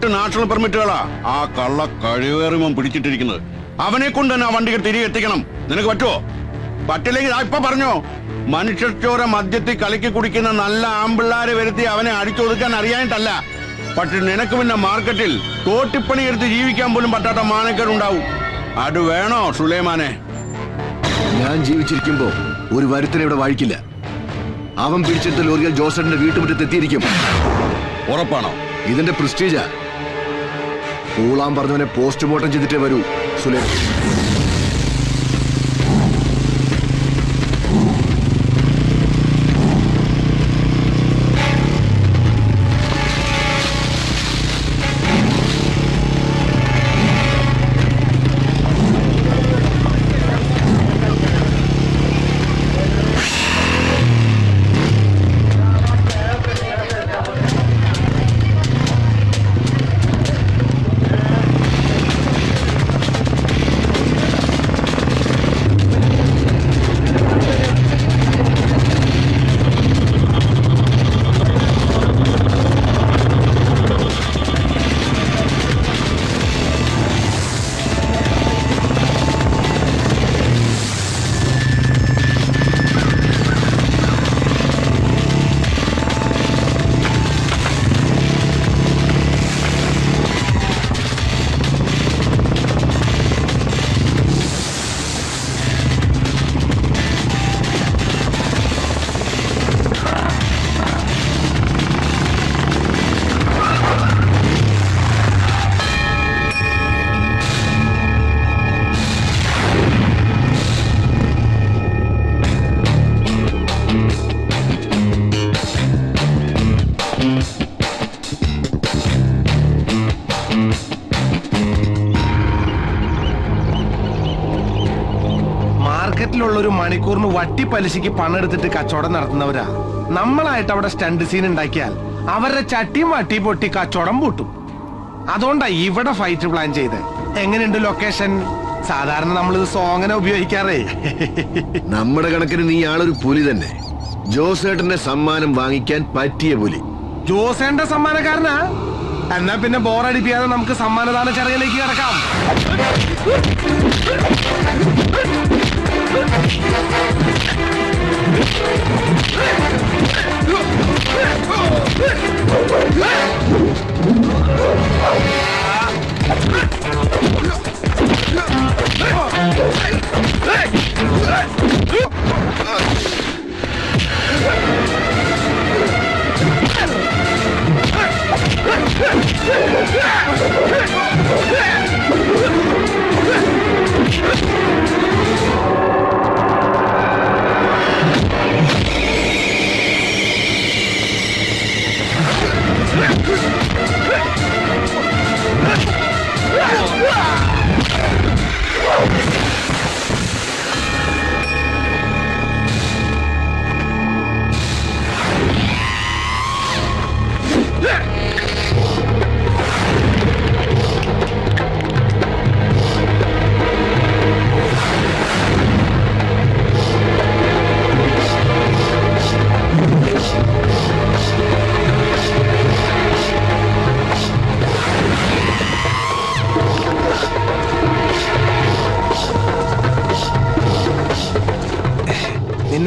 എട്ട് നാഷണൽ പെർമിറ്റുകളാ. ആ കള്ള കഴിവേറിമം പിടിച്ചിട്ടിരിക്കുന്നത്. അവനെ കൊണ്ട് തന്നെ ആ വണ്ടികൾ തിരികെ എത്തിക്കണം. നിനക്ക് പറ്റുമോ പറ്റില്ലെങ്കിൽ ഇപ്പൊ പറഞ്ഞോ. മനുഷ്യച്ചോര മദ്യത്തിൽ കളിക്ക് കുടിക്കുന്ന നല്ല ആമ്പിള്ളാരെ വരുത്തി അവനെ അടിച്ചൊതുക്കാൻ അറിയാനിട്ടല്ല പക്ഷെ നിനക്ക് പിന്നെ മാർക്കറ്റിൽ തോട്ടിപ്പണി എടുത്ത് ജീവിക്കാൻ പോലും പറ്റാത്ത മാനക്കേടുണ്ടാവും. അത് വേണോ സുലൈമാനെ? ഞാൻ ജീവിച്ചിരിക്കുമ്പോ ഒരു വരുത്തനെ ഇവിടെ വാഴിക്കില്ല. അവൻ പിടിച്ചെടുത്ത ലോറികൾ ജോസഫിന്റെ വീട്ടുമുറ്റത്ത് എത്തിയിരിക്കും. ഉറപ്പാണോ? ഇതിന്റെ പ്രസ്റ്റീജാ പൂളാൻ പറഞ്ഞവനെ പോസ്റ്റ്മോർട്ടം ചെയ്തിട്ടേ വരൂ സുലൈം മാർക്കറ്റിലുള്ള ഒരു മണിക്കൂറിന് വട്ടി പലിശയ്ക്ക് പണെടുത്തിട്ട് കച്ചവടം നടത്തുന്നവരാ. നമ്മളായിട്ട് അവിടെ സ്റ്റണ്ട് സീൻ ഉണ്ടാക്കിയാൽ അവരുടെ ചട്ടിയും വട്ടി പൊട്ടി കച്ചവടം പൂട്ടും. അതുകൊണ്ടാ ഇവിടെ ഫൈറ്റ് പ്ലാൻ ചെയ്ത്. എങ്ങനെയുണ്ട് ലൊക്കേഷൻ സാധാരണ നമ്മളിത് സോങ്ങനെ ഉപയോഗിക്കാറേ. നമ്മുടെ കണക്കിന് നീ ആളൊരു പുലി തന്നെ. ജോസേട്ടന്റെ സമ്മാനം വാങ്ങിക്കാൻ പറ്റിയ പുലി. ജോസേന്റെ സമ്മാനക്കാരനാ? എന്നാ പിന്നെ ബോറടിപ്പിക്കാതെ നമുക്ക് സമ്മാനദാന ചടങ്ങിലേക്ക് കിടക്കാം. Oh!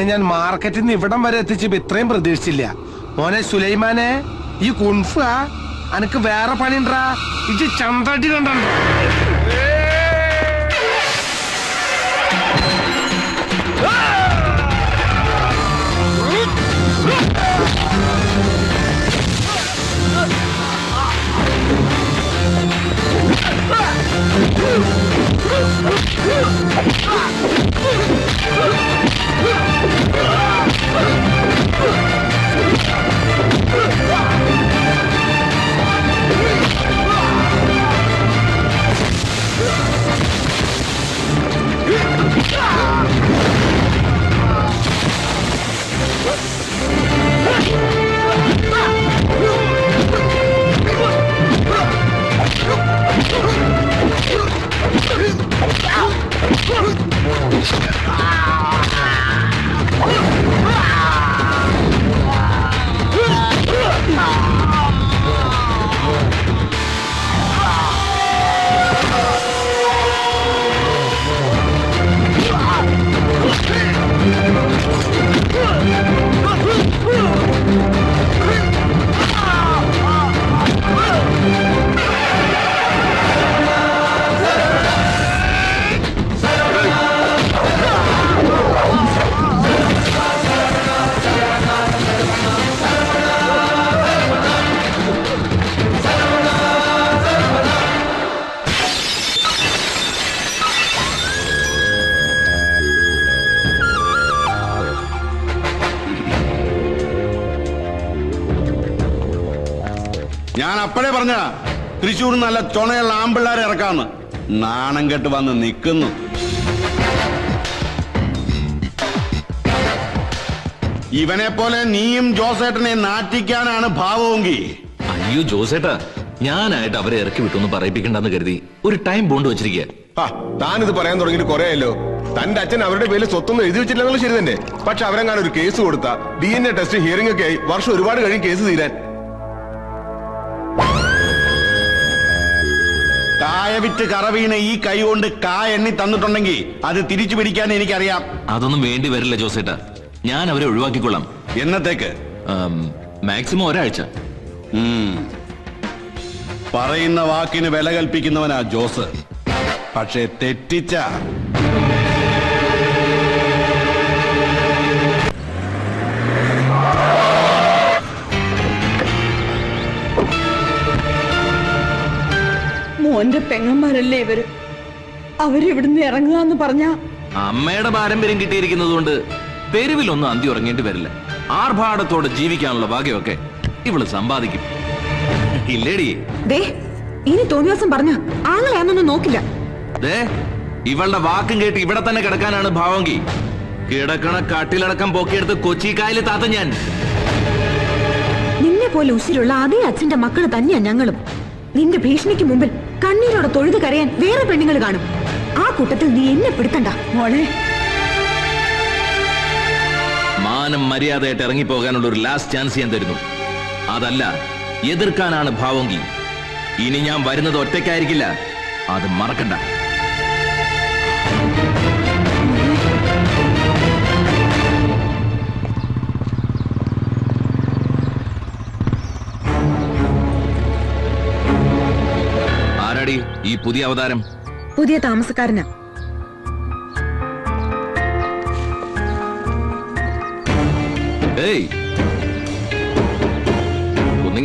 നിന്നെ ഞാൻ മാർക്കറ്റിൽ നിന്ന് ഇവിടം വരെ എത്തിച്ചപ്പോ ഇത്രയും പ്രതീക്ഷിച്ചില്ല. മോനെ സുലൈമാനെ ഈ കുൺഫ അനക്ക് വേറെ പണിണ്ടാ ഇത് ചന്തടി കണ്ടോ? തൃശ്ശൂർ നല്ല ചുണയുള്ള ആമ്പിള്ളാരെ ഇറക്കാന്ന്. നാണം കെട്ട് വന്ന് നിൽക്കുന്നു ഇവനെ പോലെ നീയും ജോസേട്ടനെ നാട്ടിക്കാനാണ് ഭാവമെങ്കിൽ. അയ്യോ ജോസേട്ടാ ഞാനായിട്ട് അവരെ ഇറക്കി വിട്ടൊന്നും പറയിപ്പിക്കണ്ടെന്ന് കരുതി ഒരു ടൈം ബോണ്ട് വെച്ചിരിക്കുക ആ താനിത് പറയാൻ തുടങ്ങിയിട്ട് കുറെ ആയല്ലോ തന്റെ അച്ഛൻ അവരുടെ പേരിൽ സ്വത്തൊന്നും എഴുതി വെച്ചില്ലെന്നുള്ള ശരി തന്നെ. പക്ഷെ അവരെങ്ങാനും ഒരു കേസ് കൊടുത്ത D N A test hearing ഒക്കെ ആയി വർഷം ഒരുപാട് കഴിയും കേസ് തീരാൻ. കായ വിറ്റ് കറവീണ ഈ കൈ കൊണ്ട് കായ എണ്ണി തന്നിട്ടുണ്ടെങ്കിൽ അത് തിരിച്ചു പിടിക്കാൻ എനിക്കറിയാം. അതൊന്നും വേണ്ടി വരില്ല ജോസേട്ട. ഞാൻ അവരെ ഒഴിവാക്കിക്കൊള്ളാം. എന്നത്തേക്ക്? മാക്സിമം ഒരാഴ്ച. പറയുന്ന വാക്കിന് വില കൽപ്പിക്കുന്നവനാ ജോസ്. പക്ഷെ തെറ്റിച്ച മോന്റെ പെങ്ങന്മാരല്ലേ ഇവർ? അവരിവിടുന്ന് ഇറങ്ങുക എന്ന് പറഞ്ഞ അമ്മയുടെ പാരമ്പര്യം കിട്ടിയിരിക്കുന്നത് കൊണ്ട് തെരുവിലൊന്നും അന്തി ഉറങ്ങേണ്ടി വരില്ല. ആർഭാടത്തോടെ ജീവിക്കാനുള്ള ഭാഗ്യമൊക്കെ ഇവൾ സമ്പാദിക്കും. ഇല്ലേടി. ദേ ഇനി തോന്നിയാസം ദിവസം പറഞ്ഞ ആങ്ങളെയാന്നൊന്നും നോക്കില്ല. ദേ ഇവളുടെ വാക്കും കേട്ട് ഇവിടെ തന്നെ കിടക്കാനാണ് ഭാവങ്കി. കിടക്കണ കട്ടിലടക്കം പൊക്കിയെടുത്ത് കൊച്ചിക്കായൽ താത്ത ഞാൻ. നിന്നെ പോലെ ഉശിരുള്ള അതേ അച്ഛന്റെ മക്കൾ തന്നെയാ ഞങ്ങളും. നിന്റെ ഭീഷണിക്ക് മുമ്പിൽ കണ്ണീരോടെ തൊഴുത് കരയാൻ വേറെ പെണ്ണുങ്ങൾ കാണും. ആ കൂട്ടത്തിൽ നീ എന്നെ പിടുത്തണ്ട. മോളെ. മാനം മര്യാദയായിട്ട് ഇറങ്ങിപ്പോകാനുള്ള ഒരു ലാസ്റ്റ് ചാൻസ് ഞാൻ തരുന്നു. അതല്ല എതിർക്കാനാണ് ഭാവമെങ്കിൽ. ഇനി ഞാൻ വരുന്നത് ഒറ്റയ്ക്കായിരിക്കില്ല. അത് മറക്കണ്ട. പുതിയ അവതാരം. പുതിയ താമസക്കാരനാ. ഏയ്.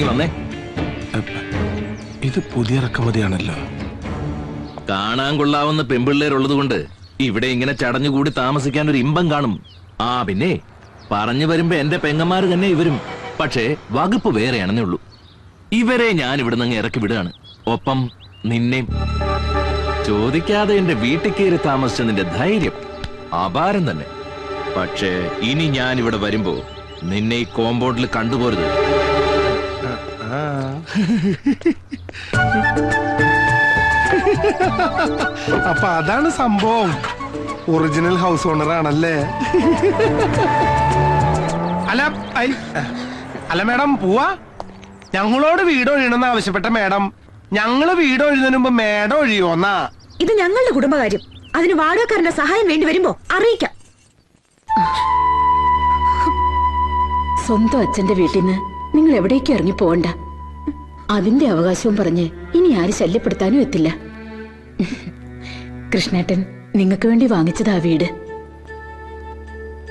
വന്നേ. ഇത് പുതിയ ഇറക്കുമതിയാണല്ലോ. കാണാൻ കൊള്ളാവുന്ന പെമ്പിള്ളേരുള്ളത് കൊണ്ട് ഇവിടെ ഇങ്ങനെ ചടഞ്ഞുകൂടി താമസിക്കാൻ ഒരു ഇമ്പം കാണും. ആ പിന്നെ പറഞ്ഞു വരുമ്പോ എന്റെ പെങ്ങന്മാര് തന്നെ ഇവരും. പക്ഷേ വകുപ്പ് വേറെയാണെന്നേ ഉള്ളൂ. ഇവരെ ഞാൻ ഇവിടെ നിന്ന് ഇറക്കി വിടുകയാണ്. ഒപ്പം നിന്നെയും ചോദിക്കാതെ എന്റെ വീട്ടിൽ കയറി താമസിച്ച നിന്റെ ധൈര്യം അപാരം തന്നെ. പക്ഷേ ഇനി ഞാൻ ഇവിടെ വരുമ്പോ നിന്നെ ഈ കോമ്പൗണ്ടിൽ കണ്ടുപോരുത്. അപ്പൊ അതാണ് സംഭവം. ഒറിജിനൽ ഹൗസ് ഓണർ ആണല്ലേ? അല്ല ഐ, അല്ല മേഡം പോവാ. ഞങ്ങളോട് വീട് ഒഴിയണമെന്ന് ആവശ്യപ്പെട്ട മേഡം. ഞങ്ങൾ വീട് ഒഴിയുന്നതിന് മുമ്പ് മേഡം ഒഴിയോന്നാ ഇത് ഞങ്ങളുടെ കുടുംബകാര്യം. അതിന് വാടകക്കാരന്റെ സഹായം വേണ്ടി വരുമ്പോ അറിയിക്കാം. സ്വന്തം അച്ഛന്റെ വീട്ടിൽ നിന്ന് നിങ്ങൾ എവിടേക്കും ഇറങ്ങി പോകണ്ട അതിന്റെ അവകാശവും പറഞ്ഞ് ഇനി ആര് ശല്യപ്പെടുത്താനും എത്തില്ല. കൃഷ്ണേട്ടൻ നിങ്ങൾക്ക് വേണ്ടി വാങ്ങിച്ചതാ വീട്.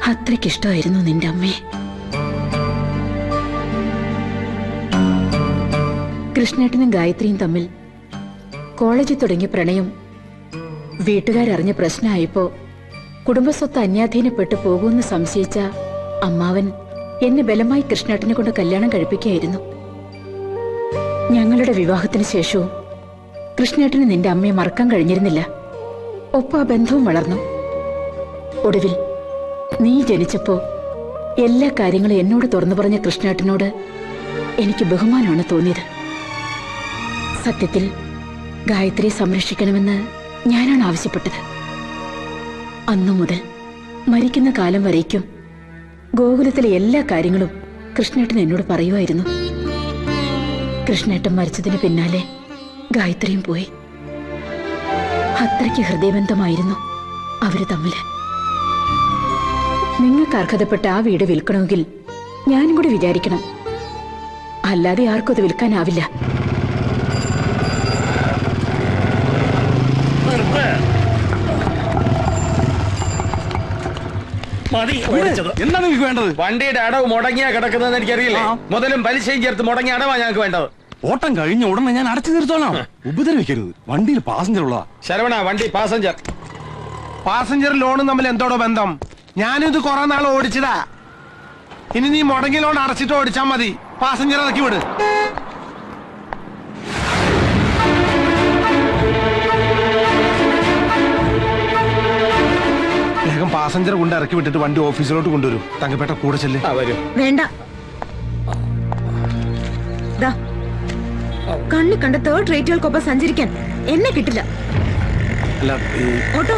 അത്രയ്ക്കിഷ്ടമായിരുന്നു നിന്റെ അമ്മയെ. കൃഷ്ണേട്ടനും ഗായത്രിയും തമ്മിൽ കോളേജിൽ തുടങ്ങിയ പ്രണയം വീട്ടുകാരറിഞ്ഞ പ്രശ്നമായപ്പോ കുടുംബസ്വത്ത് അന്യാധീനപ്പെട്ടു പോകുമെന്ന് സംശയിച്ച അമ്മാവൻ എന്നെ ബലമായി കൃഷ്ണേട്ടനെ കൊണ്ട് കല്യാണം കഴിപ്പിക്കുകയായിരുന്നു. ഞങ്ങളുടെ വിവാഹത്തിന് ശേഷവും കൃഷ്ണേട്ടന് നിന്റെ അമ്മയെ മറക്കാൻ കഴിഞ്ഞിരുന്നില്ല. ഒപ്പം ആ ബന്ധവും വളർന്നു. ഒടുവിൽ നീ ജനിച്ചപ്പോ എല്ലാ കാര്യങ്ങളും എന്നോട് തുറന്നു പറഞ്ഞ കൃഷ്ണേട്ടനോട് എനിക്ക് ബഹുമാനമാണ് തോന്നിയത്. സത്യത്തിൽ ഗായത്രിയെ സംരക്ഷിക്കണമെന്ന് ഞാനാണ് ആവശ്യപ്പെട്ടത്. അന്നു മുതൽ മരിക്കുന്ന കാലം വരേക്കും ഗോകുലത്തിലെ എല്ലാ കാര്യങ്ങളും കൃഷ്ണേട്ടൻ എന്നോട് പറയുമായിരുന്നു. കൃഷ്ണേട്ടൻ മരിച്ചതിന് പിന്നാലെ ഗായത്രിയും പോയി. അത്രയ്ക്ക് ഹൃദയബന്ധമായിരുന്നു അവർ തമ്മിൽ. നിങ്ങൾക്ക് അർഹതപ്പെട്ട ആ വീട് വിൽക്കണമെങ്കിൽ ഞാനും കൂടി വിചാരിക്കണം. അല്ലാതെ ആർക്കും അത് വിൽക്കാനാവില്ല. എന്താണ് നിനക്ക് വേണ്ടത്? വണ്ടിയുടെ അടവ് മുടങ്ങിയാ കിടക്കുന്നതെന്ന് എനിക്കറിയില്ല? മുതലും പലിശയും ചേർത്ത് മുടങ്ങിയ അടവാ ഞങ്ങൾക്ക് വേണ്ടത്. ഓട്ടം കഴിഞ്ഞ ഉടനെ ഞാൻ അടച്ചു തീർത്തോളാം. ഉപദ്രവിക്കരുത്. വണ്ടിയിൽ പാസഞ്ചർ ഉള്ള ശരവണ വണ്ടി പാസഞ്ചർ പാസഞ്ചർ ലോണും തമ്മിൽ എന്തോടോ ബന്ധം? ഞാനിത് കുറെ നാൾ ഓടിച്ചതാ. ഇനി നീ മുടങ്ങി ലോൺ അടച്ചിട്ട് ഓടിച്ചാ മതി. പാസഞ്ചർ ഇറക്കി വിട്. പാസഞ്ചർ കൊണ്ട് ഇറക്കി വിട്ടിട്ട് വണ്ടി ഓഫീസിലോട്ട് കൊണ്ടുവരും. തങ്കപ്പേട്ട കൂടെ ചെല്ലേ. ആ വരും. വേണ്ട. ദാ, കണ്ണി കണ്ട തേർഡ് റേറ്റുകൾക്കൊപ്പം സഞ്ചരിക്കാൻ. എന്നെ കിട്ടില്ല. അല്ല ഓട്ടോ.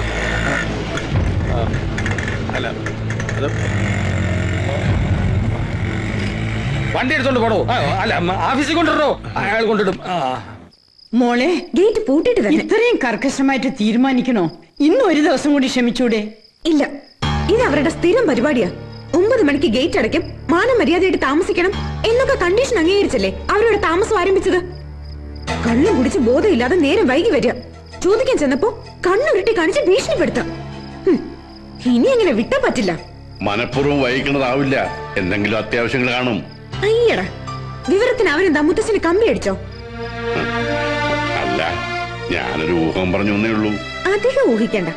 അല്ല അത് വണ്ടി എടുത്തോണ്ട് പോടോ. അല്ല ഓഫീസിൽ കൊണ്ടുവരണോ? അയാൾ കൊണ്ടിടും. ആ. മോളെ ഗേറ്റ് പൂട്ടിട്ട് തന്നെ ഇത്രയും കർക്കശമായിട്ട് തീരുമാനിക്കണോ? ഇന്നും ഒരു ദിവസം കൂടി ക്ഷമിച്ചൂടെ? ഇല്ല. ഇത് അവരുടെ സ്ഥിരം പരിപാടിയാ. ഒമ്പത് മണിക്ക് ഗേറ്റ് അടയ്ക്കും മാനം മര്യാദയായിട്ട് താമസിക്കണം എന്നൊക്കെ കണ്ടീഷൻ അംഗീകരിച്ചല്ലേ അവരുടെ താമസം ആരംഭിച്ചത്? കണ്ണു കുടിച്ച് ബോധമില്ലാതെ നേരം വൈകി വരിക. ചോദിക്കാൻ ചെന്നപ്പോ കണ്ണുരുട്ടി കാണിച്ച് ഭീഷണിപ്പെടുത്താം. ഇനി അങ്ങനെ വിട്ടാ പറ്റില്ല. മനഃപൂർവം വൈകുന്നതാവില്ല എന്തെങ്കിലും അത്യാവശ്യങ്ങൾ കാണും. അയ്യടാ വിവരത്തിന് അവരെന്താ മുത്തശ്ശന് കമ്പി അടിച്ചോ? അല്ല ഞാനൊരു ഊഹം പറഞ്ഞു ഉള്ളൂ. അധികം ഊഹിക്കണ്ട.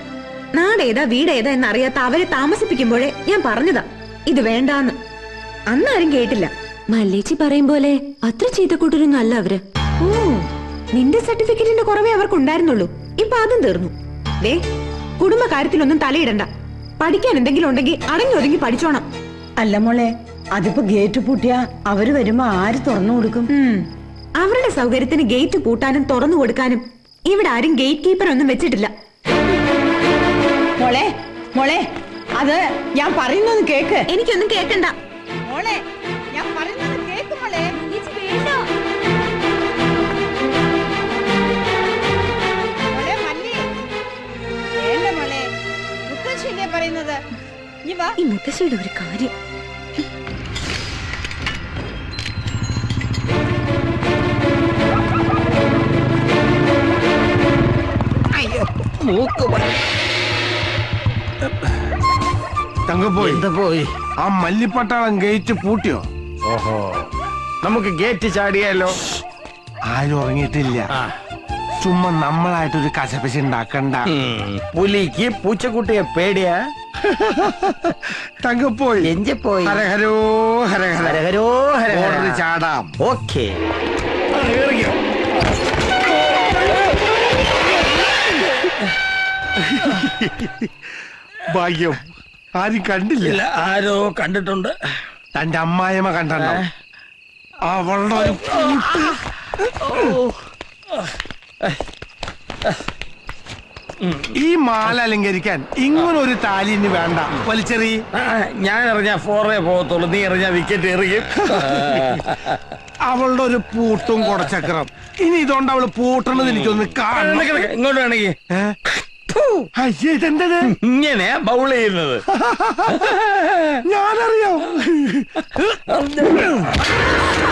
നാടേതാ വീടേതാ എന്നറിയാത്ത അവരെ താമസിപ്പിക്കുമ്പോഴേ ഞാൻ പറഞ്ഞതാ. ഇത് വേണ്ടാന്ന്. അന്നാരും കേട്ടില്ല. മല്ലേച്ചി പറയും പോലെ അത്ര ചെയ്ത കൂട്ടരൊന്നും അല്ല അവർ. ഓ നിന്റെ സർട്ടിഫിക്കറ്റിന്റെ കുറവേ അവർക്ക് ഉണ്ടായിരുന്നുള്ളൂ ഇപ്പൊ അതും തീർന്നു. വേ കുടുംബ കാര്യത്തിലൊന്നും തലയിടണ്ട. പഠിക്കാൻ എന്തെങ്കിലും ഉണ്ടെങ്കിൽ അടങ്ങി ഒതുങ്ങി പഠിച്ചോണം. അല്ല മോളെ അതിപ്പോ ഗേറ്റ് പൂട്ടിയാ അവർ വരുമ്പോ ആര് തുറന്നു കൊടുക്കും? ഉം. അവരുടെ സൗകര്യത്തിന് ഗേറ്റ് പൂട്ടാനും തുറന്നു കൊടുക്കാനും ഇവിടെ ആരും ഗേറ്റ് കീപ്പർ ഒന്നും വെച്ചിട്ടില്ല. മോളെ മോളെ അത് ഞാൻ പറയുന്നത് കേക്ക്. എനിക്കൊന്നും കേക്കണ്ട. മോളെ ഞാൻ പറയുന്നത് കേക്ക് മോളെ. മോളെ മല്ലി. വേണ്ട മോളെ. മുത്തശ്ശിയല്ലേ പറയുന്നത്? ഈ മുത്തശ്ശിയുടെ ഒരു കാര്യം. തങ്കപ്പോയി. പോയി ആ മല്ലിപ്പട്ടാളം ഗേറ്റ് പൂട്ടിയോ? ഓഹോ. നമുക്ക് ഗേറ്റ് ചാടിയാലോ? ആരും ഉറങ്ങിയിട്ടില്ല. ചുമ്മാ നമ്മളായിട്ടൊരു കശപശ ഉണ്ടാക്കണ്ട. പുലിക്ക് പൂച്ചക്കുട്ടിയെ പേടിയാ? തങ്കപ്പോയി. എഞ്ചപ്പോയി. പോയി ഹരഹരോ. ഹരഹര ഹരഹരോ. ഹരഹര. ചാടാം. ഓക്കേ. ഭാഗ്യം. ആരും കണ്ടില്ല. ഇല്ല ആരോ കണ്ടിട്ടുണ്ട്. തന്റെ അമ്മായിമ്മ കണ്ടോ അവളുടെ ഒരു കൂട്ട്. ഈ മാല അലങ്കരിക്കാൻ ഇങ്ങനെ ഒരു താലി ഇനി വേണ്ട. വലിച്ചെറി. ആ, ഞാൻ എറിഞ്ഞ ഫോറേ പോകത്തുള്ളൂ. നീ എറിഞ്ഞ വിക്കറ്റ് എറിയും. അവളുടെ ഒരു പൂട്ടും കുടച്ചക്രം. ഇനി ഇതുകൊണ്ട് അവൾ പൂട്ടണത് എനിക്കൊന്ന് കാണണം. ഇങ്ങോട്ട് വേണമെങ്കിൽ. ഏ? ഇതെന്തത്? ഇങ്ങനെ ബൗൾ ചെയ്യുന്നത്. ഞാനറിയാം.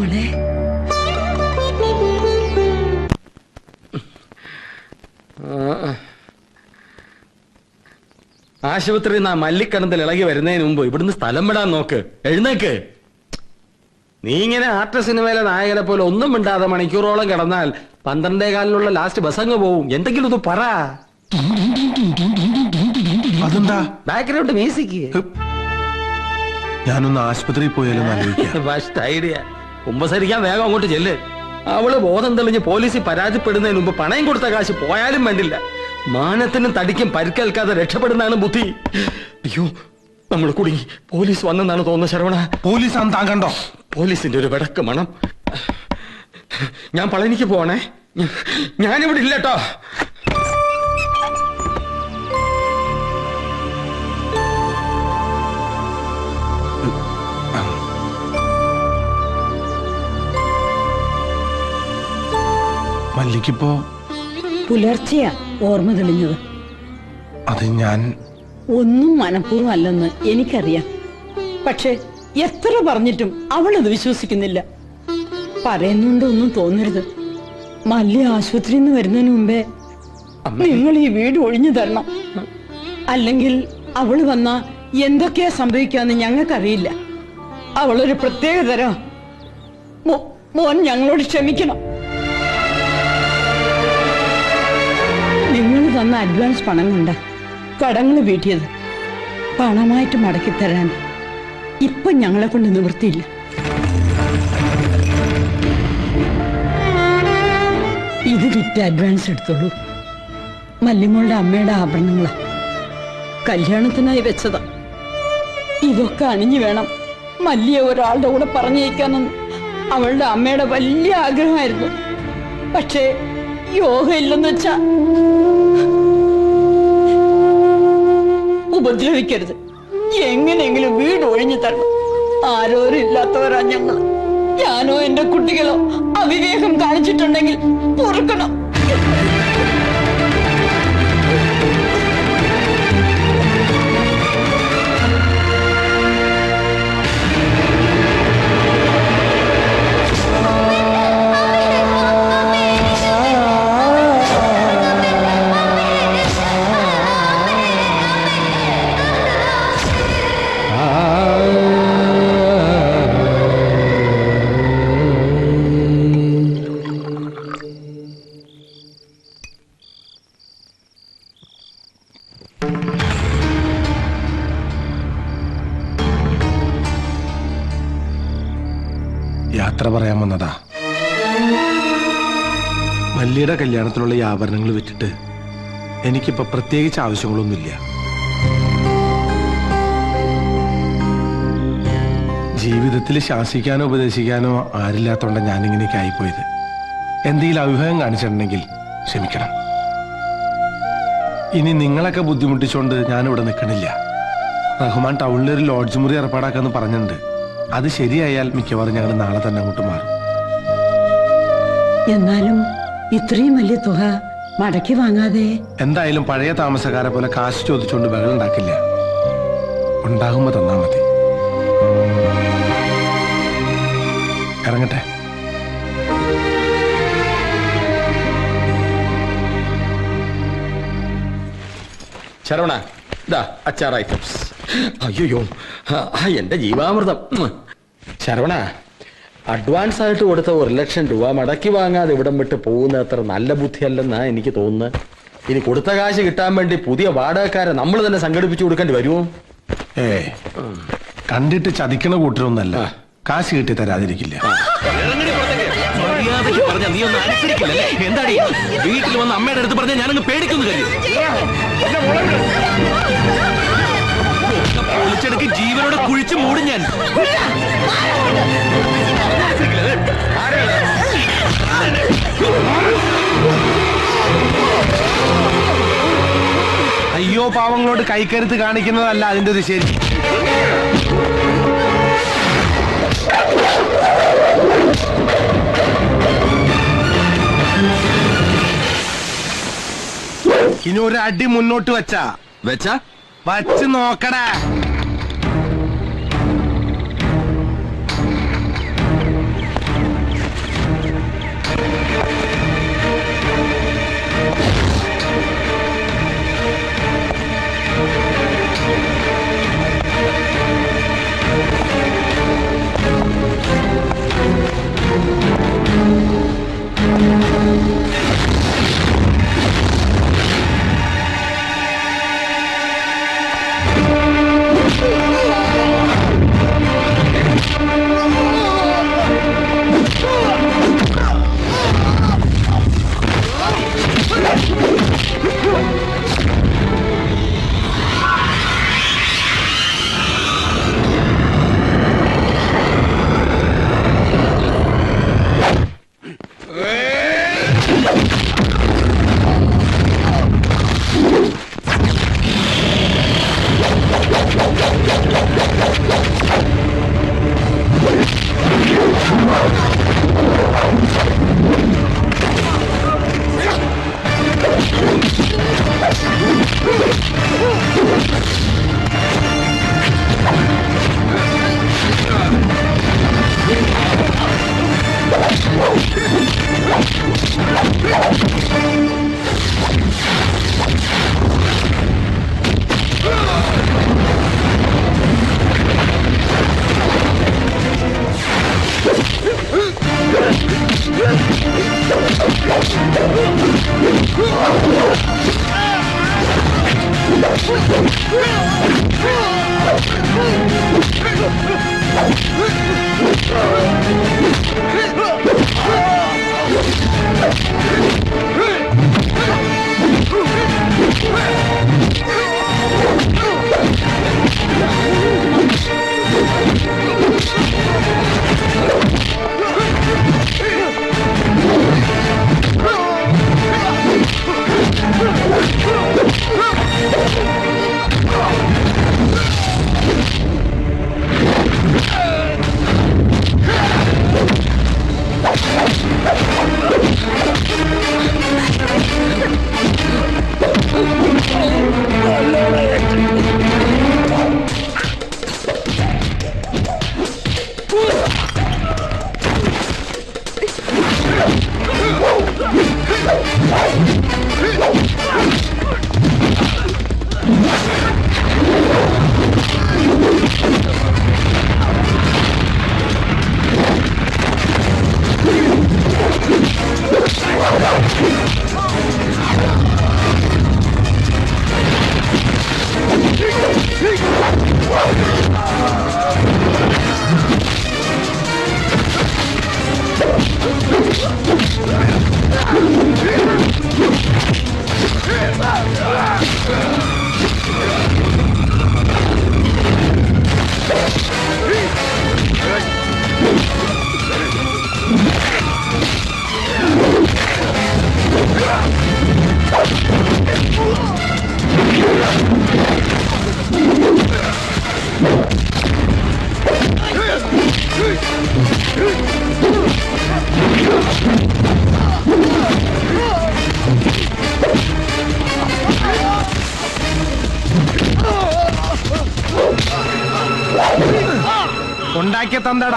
മോളെ. ആശുപത്രി ആ. മല്ലിക്കണത്തിൽ ഇളകി വരുന്നതിന് മുമ്പ് ഇവിടുന്ന് സ്ഥലം വിടാൻ നോക്ക്. എഴുന്നേക്ക്. നീ ഇങ്ങനെ ആർട്ട സിനിമയിലെ നായകനെ പോലെ ഒന്നും മിണ്ടാതെ മണിക്കൂറോളം കിടന്നാൽ പന്ത്രണ്ടേ കാലിലുള്ള ലാസ്റ്റ് ബസ് അങ്ങ് പോവും. എന്തെങ്കിലും ഇത് പറ. അതെന്താ? ബാക്ക്ഗ്രൗണ്ട് മ്യൂസിക് ഞാനൊന്ന് ആശുപത്രിയിൽ പോയാലും ഐഡിയ കുമ്പസരിക്കാൻ വേഗം അങ്ങോട്ട് ചെല്ല്. അവൾ ബോധം തെളിഞ്ഞ് പോലീസിൽ പരാതിപ്പെടുന്നതിന് മുമ്പ് പണയം കൊടുത്ത കാശ് പോയാലും വേണ്ടില്ല. മാനത്തിനും തടിക്കും പരിക്കേൽക്കാതെ രക്ഷപ്പെടുന്നതാണ് ബുദ്ധി. അയ്യോ നമ്മൾ കുടുങ്ങി പോലീസ് വന്നെന്നാണ് തോന്നുന്നത് ശരവണ. പോലീസ് അന്ന് താങ്കണ്ടോ പോലീസിന്റെ ഒരു വിടക്ക് മണം. ഞാൻ പളനിക്ക് പോണേ ഞാനിവിടെ ഇല്ലട്ടോ എനിക്കിപ്പോ പുലർച്ചെയാ ഓർമ്മ തെളിഞ്ഞത്. അത് ഞാൻ ഒന്നും മനഃപൂർവം അല്ലെന്ന് എനിക്കറിയാം. പക്ഷെ എത്ര പറഞ്ഞിട്ടും അവളത് വിശ്വസിക്കുന്നില്ല. പറയുന്നുണ്ട് ഒന്നും തോന്നരുത്. മല്യ ആശുപത്രിയിൽ നിന്ന് വരുന്നതിന് മുമ്പേ നിങ്ങൾ ഈ വീട് ഒഴിഞ്ഞു തരണം. അല്ലെങ്കിൽ അവൾ വന്ന എന്തൊക്കെയാ സംഭവിക്കാന്ന് ഞങ്ങൾക്കറിയില്ല. അവളൊരു പ്രത്യേക തരം. മോ- മോൻ ഞങ്ങളോട് ക്ഷമിക്കണം. തന്ന അഡ്വാൻസ് പണം കൊണ്ട് കടങ്ങൾ വീട്ടിയത്. പണമായിട്ട് മടക്കി തരാൻ. ഇപ്പം ഞങ്ങളെ കൊണ്ട് നിവൃത്തിയില്ല. ഇത് വിറ്റ് അഡ്വാൻസ് എടുത്തോളൂ. മല്ലിമോളുടെ അമ്മയുടെ ആഭരണങ്ങളാ. കല്യാണത്തിനായി വെച്ചതാ. ഇതൊക്കെ അണിഞ്ഞു വേണം. മല്ലിയെ ഒരാളുടെ കൂടെ പറഞ്ഞയക്കാനെന്ന് അവളുടെ അമ്മയുടെ വലിയ ആഗ്രഹമായിരുന്നു. പക്ഷേ യോഗ ഇല്ലെന്ന് വെച്ചാ ഉപദ്രവിക്കരുത്. എങ്ങനെയെങ്കിലും വീട് ഒഴിഞ്ഞു തരണം. ആരോരും ഇല്ലാത്തവരാ ഞങ്ങൾ. ഞാനോ എന്റെ കുട്ടികളോ അവിവേകം കാണിച്ചിട്ടുണ്ടെങ്കിൽ പൊറുക്കണം. യാത്ര പറയാൻ വന്നതാ. മല്ലിയുടെ കല്യാണത്തിലുള്ള ഈ ആഭരണങ്ങൾ വിറ്റിട്ട് എനിക്കിപ്പോ പ്രത്യേകിച്ച് ആവശ്യങ്ങളൊന്നുമില്ല. ജീവിതത്തിൽ ശാസിക്കാനോ ഉപദേശിക്കാനോ ആരില്ലാത്തോണ്ട ഞാനിങ്ങനെയൊക്കെ ആയിപ്പോയത്. എന്തെങ്കിലും അഭിപ്രായം കാണിച്ചിട്ടുണ്ടെങ്കിൽ ക്ഷമിക്കണം. ഇനി നിങ്ങളൊക്കെ ബുദ്ധിമുട്ടിച്ചോണ്ട് ഞാനിവിടെ നിൽക്കണില്ല റഹ്മാൻ ടൗണിൽ ഒരു ലോഡ്ജ് മുറി ഏർപ്പാടാക്കാന്ന് പറഞ്ഞിട്ടുണ്ട്. അത് ശരിയായാൽ മിക്കവാറും ഞങ്ങൾ നാളെ തന്നെ അങ്ങോട്ട് മാറും. എന്നാലും ഇത്രയും വലിയ തുക മടക്കി വാങ്ങാതെ എന്തായാലും പഴയ താമസക്കാരെ പോലെ കാശ് ചോദിച്ചുകൊണ്ട് ബഹളം ഉണ്ടാക്കില്ല. ഉണ്ടാകുമ്പോ തന്നാ മതി. ഇറങ്ങട്ടെ. ശരവണ ഇതാ അച്ചാർ ഐറ്റംസ്. അയ്യോ എന്റെ ജീവാമൃതം. ശരവണ അഡ്വാൻസ് ആയിട്ട് കൊടുത്ത ഒരു ലക്ഷം രൂപ മടക്കി വാങ്ങാതെ ഇവിടം വിട്ട് പോകുന്ന അത്ര നല്ല ബുദ്ധിയല്ലെന്നാ എനിക്ക് തോന്നുന്നത് ഇനി കൊടുത്ത കാശ് കിട്ടാൻ വേണ്ടി പുതിയ വാടകക്കാരെ നമ്മൾ തന്നെ സംഘടിപ്പിച്ചു കൊടുക്കേണ്ടി വരുമോ? ഏ കണ്ടിട്ട് ചതിക്കണ കൂട്ടരൊന്നല്ല. കാശ് കിട്ടി തരാതിരിക്കില്ല. മര്യാദയ്ക്ക് പറഞ്ഞ നീ ഒന്ന് അനുസരിക്കില്ലല്ലേ? എന്താടി? വീട്ടിൽ വന്ന് അമ്മയുടെ അടുത്ത് പറഞ്ഞ ഞാനങ്ങ് പേടിക്കുന്നു കാര്യം പൊളിച്ചെടുക്ക് ജീവനോടെ കുഴിച്ചു മൂടും ഞാൻ. അയ്യോ പാവങ്ങളോട് കൈക്കരുത്ത് കാണിക്കുന്നതല്ല അതിന്റെ ഒരു ശരി. ഇനി ഒരു അടി മുന്നോട്ട് വെച്ചാ. വെച്ചാ? വച്ച് നോക്കടാ.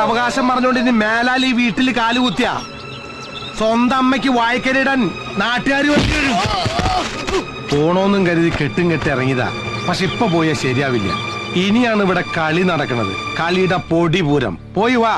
അവകാശം പറഞ്ഞുകൊണ്ട് ഇനി മേലാൽ ഈ വീട്ടിൽ കാലുകുത്തിയ സ്വന്തം അമ്മയ്ക്ക് വായിക്കരിടാൻ നാട്ടുകാർ പോണോന്നും കരുതി കെട്ടും കെട്ടി ഇറങ്ങിയതാ. പക്ഷെ ഇപ്പൊ പോയാൽ ശരിയാവില്ല. ഇനിയാണ് ഇവിടെ കളി നടക്കുന്നത് കളിയുടെ പൊടിപൂരം പോയി വാ.